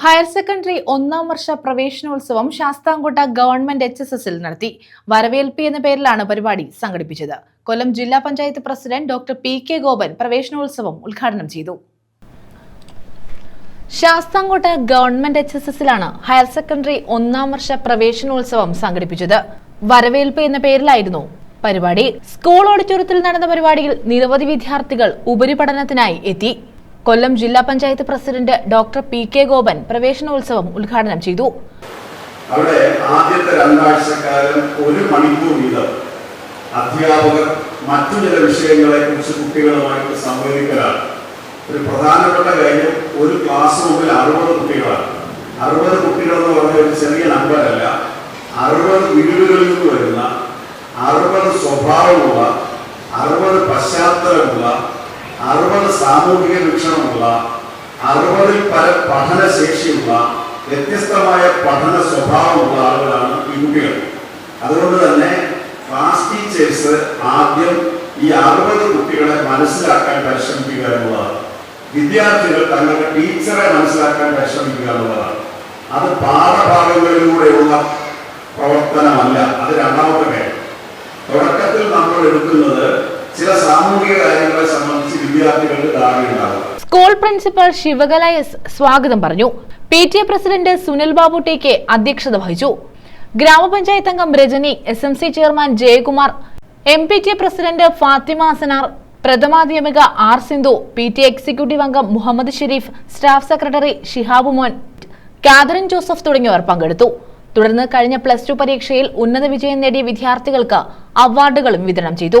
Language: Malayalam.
ഹയർ സെക്കൻഡറി ഒന്നാം വർഷ പ്രവേശനോത്സവം ശാസ്താംകോട്ട ഗവൺമെന്റ് എച്ച് എസ് എസിൽ നടത്തി. വരവേൽപ്പി എന്ന പേരിലാണ് പരിപാടി സംഘടിപ്പിച്ചത്. കൊല്ലം ജില്ലാ panchayat president doctor P K Gopan പ്രവേശനോത്സവം ഉദ്ഘാടനം ചെയ്തു. ശാസ്താംകോട്ട ഗവൺമെന്റ് എച്ച് എസ് എസിലാണ് ഹയർ സെക്കൻഡറി ഒന്നാം വർഷ പ്രവേശനോത്സവം സംഘടിപ്പിച്ചത്. വരവേൽപ്പ് എന്ന പേരിലായിരുന്നു പരിപാടി. സ്കൂൾ ഓഡിറ്റോറിയത്തിൽ നടന്ന പരിപാടിയിൽ നിരവധി വിദ്യാർത്ഥികൾ ഉപരിപഠനത്തിനായി എത്തി. കൊല്ലം ജില്ലാ panchayat president doctor P K Gopan പ്രവേശനോത്സവം ഉദ്ഘാടനം ചെയ്തു. അവിടെ ആദ്യത്തെ രണ്ടാഴ്ചക്കാലം ഒരു മണിക്കൂർ വീതം അധ്യാപകർ മറ്റു ചില വിഷയങ്ങളെ കുറിച്ച് കുട്ടികളുമായിട്ട് സംവദിക്കലാണ്. ഒരു പ്രധാനപ്പെട്ട കാര്യം ഒരു ക്ലാസ് റൂമിൽ അറുപത് കുട്ടികളാണ്. അറുപത് കുട്ടികൾ എന്ന് പറഞ്ഞ ഒരു ചെറിയ നമ്പറല്ല അറുപത് വീടുകളിൽ നിന്ന് വരുന്ന അറുപത് സ്വഭാവമുള്ള അറുപത് പശ്ചാത്തലമുള്ള അറുപത് സാമൂഹിക വീക്ഷണമുള്ള അറുപതിൽ പല പഠനശേഷിയുള്ള വ്യത്യസ്തമായ പഠന സ്വഭാവമുള്ള ആളുകളാണ് ഈ അതുകൊണ്ട് തന്നെ ക്ലാസ് ടീച്ചേഴ്സ് ആദ്യം ഈ അറുപത് കുട്ടികളെ മനസ്സിലാക്കാൻ പരിശ്രമിക്കുക എന്നുള്ളതാണ്. വിദ്യാർത്ഥികൾ തങ്ങളുടെ ടീച്ചറെ മനസ്സിലാക്കാൻ പരിശ്രമിക്കുക എന്നുള്ളതാണ്. അത് പാഠഭാഗങ്ങളിലൂടെയുള്ള പ്രവർത്തനമല്ല അത് രണ്ടാമത്തെ കാര്യം. തുടക്കത്തിൽ നമ്മൾ എടുക്കുന്നത് ചില സംബന്ധിച്ച് ധാരണയുണ്ടാകും സ്കൂൾ പ്രിൻസിപ്പൽ ശിവകല എസ് സ്വാഗതം പറഞ്ഞു. P T A president Sunil Babu T K അധ്യക്ഷത വഹിച്ചു. ഗ്രാമപഞ്ചായത്ത് അംഗം Rajani S M C chairman Jayakumar M P T A president Fathima Asanar പ്രഥമാധ്യാപിക R Sindhu P T executive അംഗം Muhammad Shareef staff secretary Shihab Mon Catherine Joseph തുടങ്ങിയവർ പങ്കെടുത്തു. തുടർന്ന് കഴിഞ്ഞ പ്ലസ് ടു പരീക്ഷയിൽ ഉന്നത വിജയം നേടിയ വിദ്യാർത്ഥികൾക്ക് അവാർഡുകളും വിതരണം ചെയ്തു.